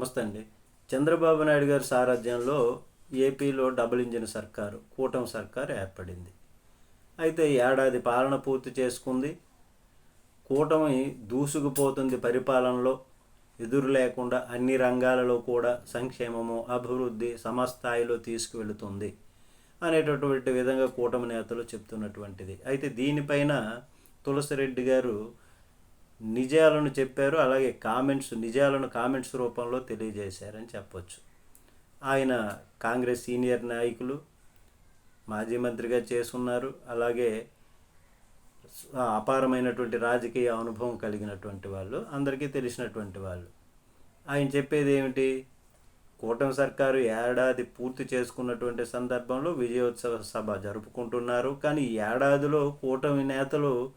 నమస్తే అండి చంద్రబాబు నాయుడు గారి సారథ్యంలో ఏపీలో డబుల్ ఇంజిన్ సర్కారు కూటమి సర్కారు ఏర్పడింది. అయితే ఏడాది పాలన పూర్తి చేసుకుంది. కూటమి దూసుకుపోతుంది పరిపాలనలో. ఎదురు లేకుండా అన్ని రంగాలలో కూడా సంక్షేమము అభివృద్ధి సమస్థాయిలో తీసుకువెళుతుంది అనేటటువంటి విధంగా కూటమి నేతలు చెప్తున్నటువంటిది. అయితే దీనిపైన తులసిరెడ్డి గారు నిజాలను చెప్పారు అలాగే కామెంట్స్ నిజాలను కామెంట్స్ రూపంలో తెలియజేశారని చెప్పొచ్చు. ఆయన కాంగ్రెస్ సీనియర్ నాయకులు మాజీ మంత్రిగా చేసున్నారు. అలాగే అపారమైనటువంటి రాజకీయ అనుభవం కలిగినటువంటి వాళ్ళు అందరికీ తెలిసినటువంటి వాళ్ళు. ఆయన చెప్పేది ఏమిటి? కూటమి సర్కారు ఏడాది పూర్తి చేసుకున్నటువంటి సందర్భంలో విజయోత్సవ సభ జరుపుకుంటున్నారు. కానీ ఏడాదిలో కూటమి నేతలు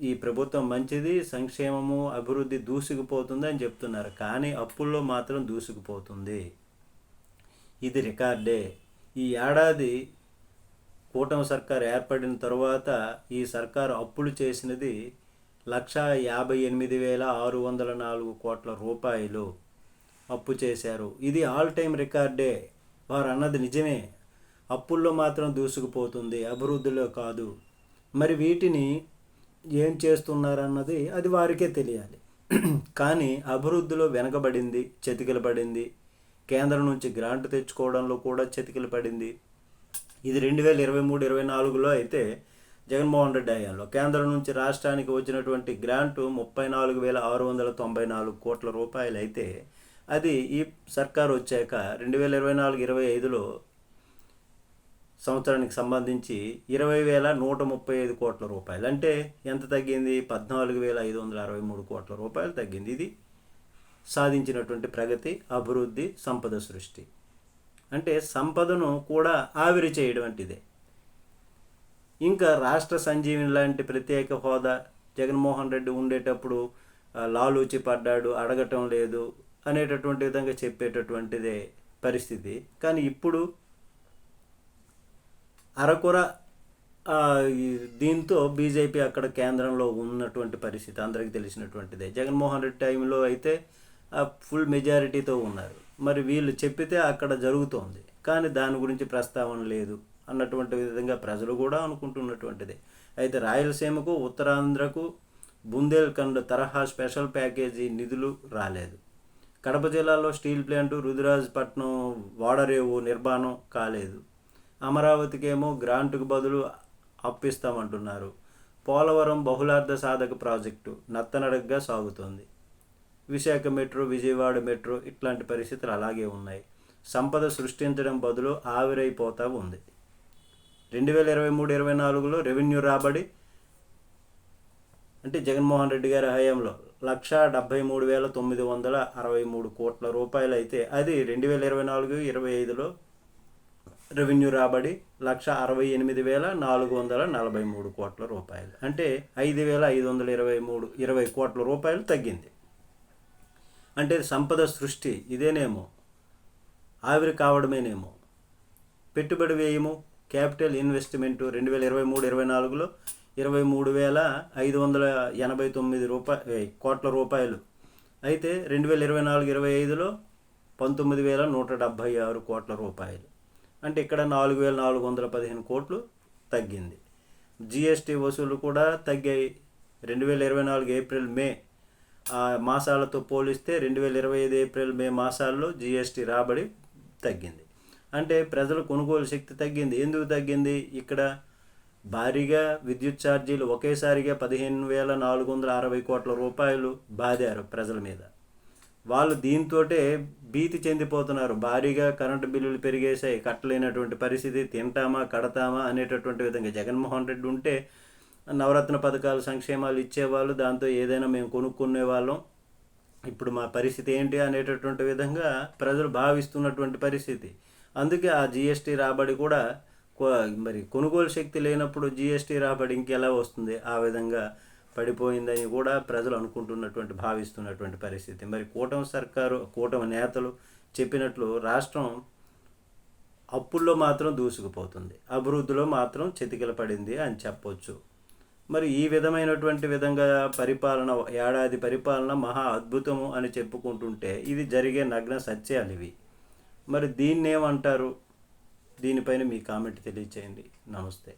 ఈ ప్రభుత్వం మంచిది సంక్షేమము అభివృద్ధి దూసుకుపోతుంది అని చెప్తున్నారు. కానీ అప్పుల్లో మాత్రం దూసుకుపోతుంది. ఇది రికార్డే. ఈ ఏడాది కూటమి సర్కార్ ఏర్పడిన తర్వాత ఈ సర్కారు అప్పులు చేసినది లక్ష యాభై ఎనిమిది వేల ఆరు వందల నాలుగు కోట్ల రూపాయలు అప్పు చేశారు. ఇది ఆల్ టైమ్ రికార్డే. వారు అన్నది నిజమే. అప్పుల్లో మాత్రం దూసుకుపోతుంది. అభివృద్ధిలో కాదు. మరి వీటిని ఏం చేస్తున్నారన్నది అది వారికే తెలియాలి. కానీ అభివృద్ధిలో వెనకబడింది చతికిల పడింది కేంద్రం నుంచి గ్రాంట్ తెచ్చుకోవడంలో కూడా చతికిల పడింది ఇది రెండు వేల ఇరవై మూడు ఇరవై నాలుగులో అయితే జగన్మోహన్ రెడ్డి హయాంలో కేంద్రం నుంచి రాష్ట్రానికి వచ్చినటువంటి గ్రాంటు ముప్పై నాలుగు వేల ఆరు వందల తొంభై నాలుగు కోట్ల రూపాయలు అయితే అది ఈ సర్కారు వచ్చాక రెండు వేల ఇరవై నాలుగు ఇరవై ఐదులో సంవత్సరానికి సంబంధించి ఇరవై వేల నూట ముప్పై ఐదు కోట్ల రూపాయలు. అంటే ఎంత తగ్గింది? పద్నాలుగు వేల ఐదు వందల అరవై మూడు కోట్ల రూపాయలు తగ్గింది ఇది. సాధించినటువంటి ప్రగతి అభివృద్ధి సంపద సృష్టి. అంటే సంపదను కూడా ఆవిరి చేయడం వంటిదే. ఇంకా రాష్ట్ర సంజీవిని లాంటి ప్రత్యేక హోదా జగన్మోహన్ రెడ్డి ఉండేటప్పుడు లాలూచి పడ్డాడు అడగటం లేదు అనేటటువంటి విధంగా చెప్పేటటువంటిదే పరిస్థితి. కానీ ఇప్పుడు అరకొర దీంతో బీజేపీ అక్కడ కేంద్రంలో ఉన్నటువంటి పరిస్థితి అందరికీ తెలిసినటువంటిదే. జగన్మోహన్ రెడ్డి టైంలో అయితే ఫుల్ మెజారిటీతో ఉన్నారు. మరి వీళ్ళు చెప్పితే అక్కడ జరుగుతోంది. కానీ దాని గురించి ప్రస్తావన లేదు అన్నటువంటి విధంగా ప్రజలు కూడా అనుకుంటున్నటువంటిదే. అయితే రాయలసీమకు ఉత్తరాంధ్రకు బుందేల్ఖండ్ తరహా స్పెషల్ ప్యాకేజీ నిధులు రాలేదు. కడప జిల్లాలో స్టీల్ ప్లాంటు రుతురాజపట్నం వాడరేవు నిర్మాణం కాలేదు. అమరావతికేమో గ్రాంటుకు బదులు అప్పిస్తామంటున్నారు. పోలవరం బహుళార్థ సాధక ప్రాజెక్టు నత్తనడగ్గా సాగుతోంది. విశాఖ మెట్రో విజయవాడ మెట్రో ఇట్లాంటి పరిస్థితులు అలాగే ఉన్నాయి. సంపద సృష్టించడం బదులు ఆవిరైపోతూ ఉంది. రెండు వేల ఇరవై మూడు ఇరవై నాలుగులో రెవెన్యూ రాబడి అంటే జగన్మోహన్ రెడ్డి గారి హయాంలో లక్ష డెబ్బై మూడు వేల తొమ్మిది వందల అరవై మూడు కోట్ల రూపాయలు అయితే అది రెండు వేల ఇరవై నాలుగు ఇరవై ఐదులో రెవెన్యూ రాబడి లక్ష అరవై ఎనిమిది వేల నాలుగు వందల నలభై మూడు కోట్ల రూపాయలు. అంటే ఐదు వేల ఐదు వందల ఇరవై మూడు ఇరవై కోట్ల రూపాయలు తగ్గింది. అంటే సంపద సృష్టి ఇదేనేమో? ఆవిరి కావడమేనేమో? పెట్టుబడి వ్యయము క్యాపిటల్ ఇన్వెస్ట్మెంట్ రెండు వేల ఇరవై మూడు ఇరవై నాలుగులో ఇరవై మూడు వేల ఐదు వందల ఎనభై తొమ్మిది రూపాయ కోట్ల రూపాయలు. అయితే రెండు వేల ఇరవై నాలుగు ఇరవై ఐదులో పంతొమ్మిది వేల నూట డెబ్భై ఆరు కోట్ల రూపాయలు. అంటే ఇక్కడ నాలుగు వేల నాలుగు వందల పదిహేను కోట్లు తగ్గింది. జిఎస్టీ వసూలు కూడా తగ్గాయి. రెండు వేల ఇరవై నాలుగు ఏప్రిల్ మే ఆ మాసాలతో పోలిస్తే రెండు వేల ఇరవై ఐదు ఏప్రిల్ మే మాసాల్లో జిఎస్టీ రాబడి తగ్గింది. అంటే ప్రజల కొనుగోలు శక్తి తగ్గింది. ఎందుకు తగ్గింది? ఇక్కడ భారీగా విద్యుత్ ఛార్జీలు ఒకేసారిగా పదిహేను వేల నాలుగు వందల అరవై కోట్ల రూపాయలు బాదారు ప్రజల మీద. వాళ్ళు దీంతోటే భీతి చెందిపోతున్నారు. భారీగా కరెంటు బిల్లులు పెరిగేసాయి కట్టలేనటువంటి పరిస్థితి. తింటామా కడతామా అనేటటువంటి విధంగా జగన్మోహన్ రెడ్డి ఉంటే నవరత్న పథకాలు సంక్షేమాలు ఇచ్చేవాళ్ళు దాంతో ఏదైనా మేము కొనుక్కునే వాళ్ళం. ఇప్పుడు మా పరిస్థితి ఏంటి అనేటటువంటి విధంగా ప్రజలు భావిస్తున్నటువంటి పరిస్థితి. అందుకే ఆ జిఎస్టీ రాబడి కూడా మరి కొనుగోలు శక్తి లేనప్పుడు జిఎస్టీ రాబడి ఇంకెలా వస్తుంది? ఆ విధంగా పడిపోయిందని కూడా ప్రజలు అనుకుంటున్నటువంటి భావిస్తున్నటువంటి పరిస్థితి. మరి కూటమి సర్కారు కూటమి నేతలు చెప్పినట్లు రాష్ట్రం అప్పుల్లో మాత్రం దూసుకుపోతుంది అభివృద్ధిలో మాత్రం చితికిల పడింది అని చెప్పొచ్చు. మరి ఈ విధమైనటువంటి విధంగా పరిపాలన ఏడాది పరిపాలన మహా అద్భుతము అని చెప్పుకుంటుంటే ఇది జరిగే నగ్న సత్యాలు ఇవి. మరి దీన్ని ఏమంటారు దీనిపైన మీ కామెంట్ తెలియచేయండి. నమస్తే.